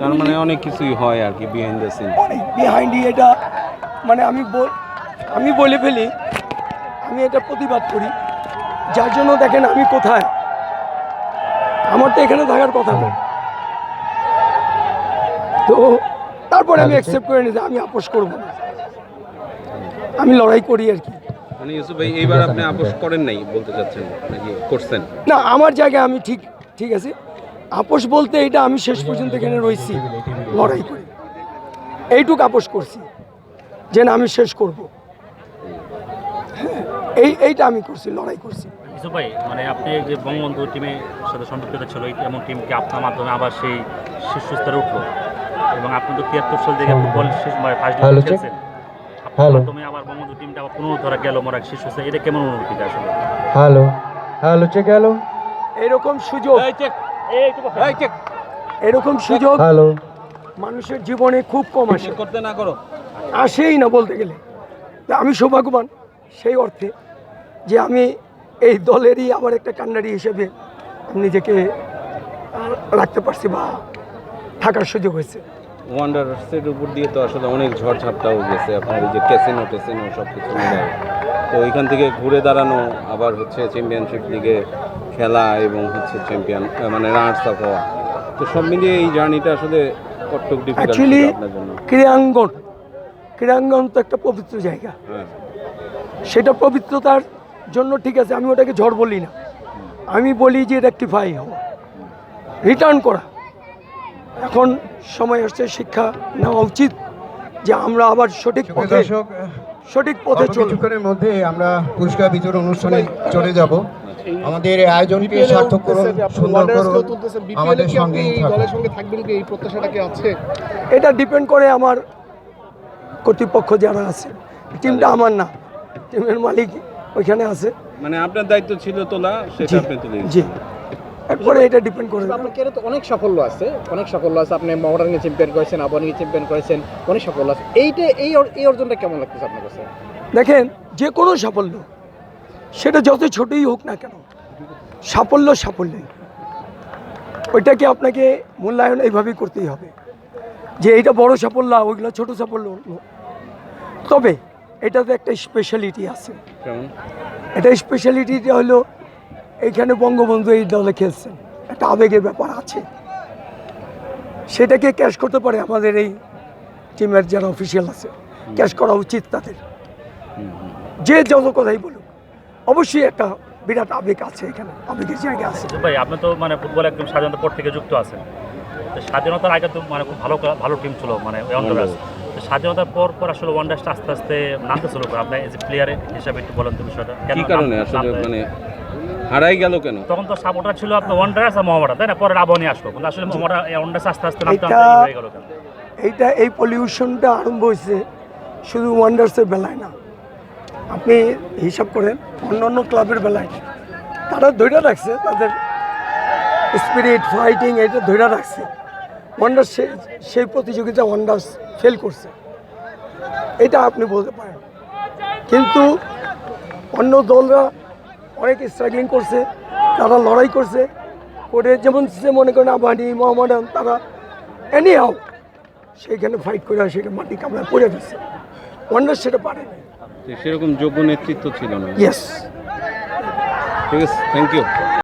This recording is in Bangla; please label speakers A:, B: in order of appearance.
A: তার মানে অনেক কিছুই হয় আর কি বিহাইন্ড দ্য সিন
B: অনেক বিহাইন্ড এটা মানে আমি বল আমি বলে ফেলি আমি এটা প্রতিবাদ করি। যার জন্য দেখেন আমি কোথায়। আমার তো এখানে থাকার কথা না। তো তারপরে আমি অ্যাকসেপ্ট করে নিতে আমি আপোষ করব না। আমি লড়াই করি আর কি।
A: মানে ইউসুফ ভাই এইবার আপনি আপোষ করেন নাই বলতে চাচ্ছেন নাকি করছেন?
B: না আমার জায়গায় আমি ঠিক ঠিক আছে? আপোষ বলতে এটা আমি শেষ পর্যন্ত এখানে রয়েছি লড়াই করি। এইটুক আপোষ করছি যে না আমি শেষ করব। হ্যাঁ এই এইটা আমি করছি লড়াই করছি।
C: ভাই মানে আপনি যে বঙ্গবন্ধু টিমের সাথে সম্পৃক্ত ছিল এই এমন টিমকে আপনার মাধ্যমে আবার সেই শীর্ষস্তরে উঠল? এবং আপনি তো তিয়াত্তর সাল থেকে ফুটবল শেষ মানে ফার্স্ট ডিভিশন খেলছেন।
D: Hello.
C: মাধ্যমে আবার বঙ্গবন্ধু টিমটা আবার পুনরুদ্ধারা গেল মোরা শীর্ষস্থানে এটা কেমন অনুভূতি আসলে?
D: হ্যালো। Hello check hello.
B: এরকম সুযোগ। এরকম সুযোগ মানুষের জীবনে খুব কম আসে।
A: করতে না করো।
B: আসেই না বলতে গেলে। আমি সৌভাগ্যবান সেই অর্থে যে আমি এই দলেরই আবার একটা কান্ডারি হিসেবে নিজেকে রাখতে পারছি বা থাকার সুযোগ হয়েছে।
A: ওয়ান্ডার্সের উপর দিয়ে তো আসলে অনেক ঝড় ঝাপটাও গেছে। আপনার এই যে ক্যাসিনো টেসিনো সব কিছু তো ওইখান থেকে ঘুরে দাঁড়ানো আবার হচ্ছে চ্যাম্পিয়নশিপ লিগে খেলা এবং হচ্ছে চ্যাম্পিয়ন মানে রানার্স আপ হওয়া। তো সব মিলিয়ে এই জার্নিটা আসলে কটক ডিফিকাল্ট
B: অ্যাকচুয়ালি
A: আপনার জন্য?
B: ক্রীড়াঙ্গন ক্রীড়াঙ্গন তো একটা পবিত্র জায়গা।
A: হ্যাঁ।
B: সেটা পবিত্রতার জন্য ঠিক আছে আমি ওটাকে ঝড় বলি না। আমি বলি যে রেক্টিফাই হওয়া রিটার্ন করা। এখন সময় আসছে শিক্ষা নেওয়া উচিত যে আমরা আবার সঠিক পথে সঠিক পথে চলব।
E: মধ্যে আমরা পুরস্কার বিতরণ অনুষ্ঠানে চলে যাব। আমাদের এই আয়োজনকে সার্থক করুন সুন্দর করুন আমাদের সঙ্গেই থাকুন।
F: সঙ্গে থাকবেন কি? এই প্রত্যাশাটা কি আছে?
B: এটা ডিপেন্ড করে আমার কর্তৃপক্ষ যারা আছে। টিমটা আমার না। টিমের মালিক ওইখানে আছে।
A: মানে আপনার দায়িত্ব ছিল তোলা সেটা
B: জি
A: আপনি তুলে
B: জি। একবারে এটা ডিপেন্ড করে।
F: আপনার কেন তো অনেক সাফল্য আছে অনেক সাফল্য আছে। আপনি মহারানি চ্যাম্পিয়ন করেছেন আবানি চ্যাম্পিয়ন করেছেন অনেক সাফল্য আছে। এইটা এই এই অর্জনটা কেমন লাগতেছে আপনার কাছে?
B: দেখেন যে কোনো সাফল্য সেটা যত ছোটই হোক না কেন সাফল্য সাফল্যই ওইটাকে আপনাকে মূল্যায়ন এইভাবেই করতেই হবে। যে এটা বড় সাফল্য ওইগুলো ছোট সাফল্য তবে এটাতে একটা স্পেশালিটি আছে। এটা স্পেশালিটিটা হলো এইখানে বঙ্গবন্ধু এই দলে খেলছেন। একটা আবেগের ব্যাপার আছে। সেটাকে ক্যাশ করতে পারে আমাদের এই টিমের যারা অফিসিয়াল আছে। ক্যাশ করা উচিত তাদের। যে যত কথাই বলুক। অবশ্যই একটা বিরাট আবেগ আছে এখানে আবেগের জায়গা আছে।
C: ভাই আপনি তো মানে ফুটবল একদম স্বাধীনতার পর থেকে যুক্ত আছেন। তো স্বাধীনতার আগে তো মানে খুব ভালো ভালো টিম ছিল মানে স্বাধীনতার পর পর আসলে ওয়ান্ডার্সটা আস্তে আস্তে নামতে শুরু করে। আপনি এজ এ প্লেয়ার হিসাবে একটু বলেন তো বিষয়টা। কেন
A: কি কারণে আসলে মানে হারাই গেল কেন?
C: তখন তো সাপোর্টার ছিল আপনার ওয়ান্ডার্স আর মোহামেডান তাই না? পরে আবানি আসলো। কিন্তু আসলে মোহামেডান ওয়ান্ডার্স আস্তে আস্তে নামতে হয়ে গেল কেন?
B: এইটা এই পলিউশনটা আরম্ভ হয়েছে শুধু ওয়ান্ডার্সের বেলায় না। আপনি হিসাব করেন অন্য অন্য ক্লাবের বেলায় তারা ধৈর্য রাখছে, তাদের স্পিরিট ফাইটিং এটা ধৈর্য রাখছে। ওয়ান্ডার সেই প্রতিযোগিতা ওয়ান্ডার্স ফেল করছে। এটা আপনি বলতে পারেন। কিন্তু অন্য দলরা অনেক স্ট্রাগলিং করছে, তারা লড়াই করছে, করে যেমন সে মনে করেন আবানি মোহাম্মদান তারা এনি হাও সেইখানে ফাইট করে সেটা মাটি কামড়া পড়ে গেছে। ওয়ান্ডার সেটা পারে
A: সেরকম যোগ্য নেতৃত্ব ছিল না।
B: ইয়েস
A: ঠিক আছে থ্যাংক ইউ